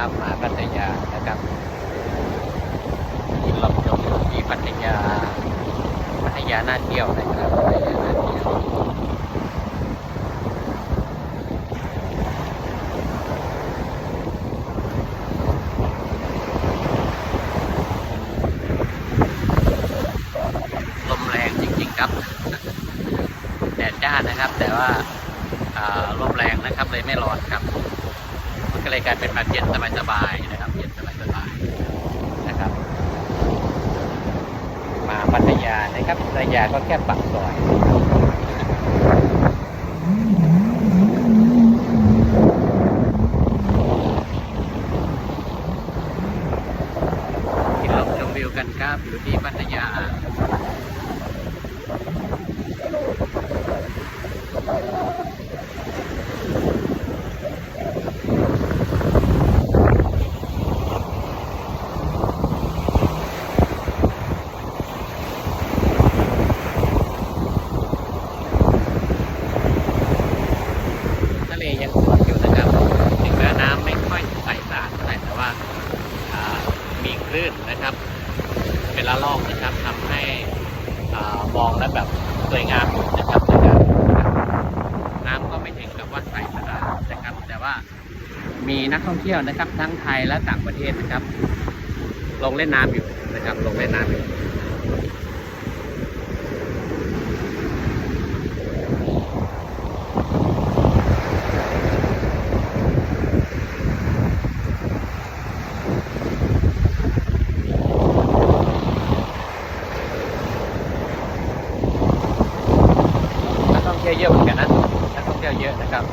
น้มาพัทยานะครับกินลำยมที่พัทยา พัทยาน่าเที่ยวนะครับพัทยาน่าเที่ยวลมแรงจริงๆครับ แดดจ้านะครับ แต่ว่าลมแรงนะครับเลยไม่ร้อนครับ เลยกลายเป็นแบบเย็นสบายๆนะครับเย็นสบายๆนะครับ มาพัทยานะครับพัทยาก็แค่ปากซอยกินลมชมวิวกันครับอยู่ที่พัทยา ทะเลยังสวยอยู่นะครับ ถึงแม้น้ำไม่ค่อยใสสะอาดเท่าไหร่แต่ว่าอ่า มีคลื่นนะครับ เป็นละลอกนะครับทำให้มองแล้วแบบสวยงามนะครับนะครับน้ำก็ไม่ถึงกับว่าใสสะอาดนะครับ แต่ว่ามีนักท่องเที่ยวนะครับ ทั้งไทยและต่างประเทศนะครับ ลงเล่นน้ำอยู่นะครับ ลงเล่นน้ำอยู่ นักท่องเที่ยวเยอะเหมือนกันนะนักท่องเที่ยวเยอะนะครับ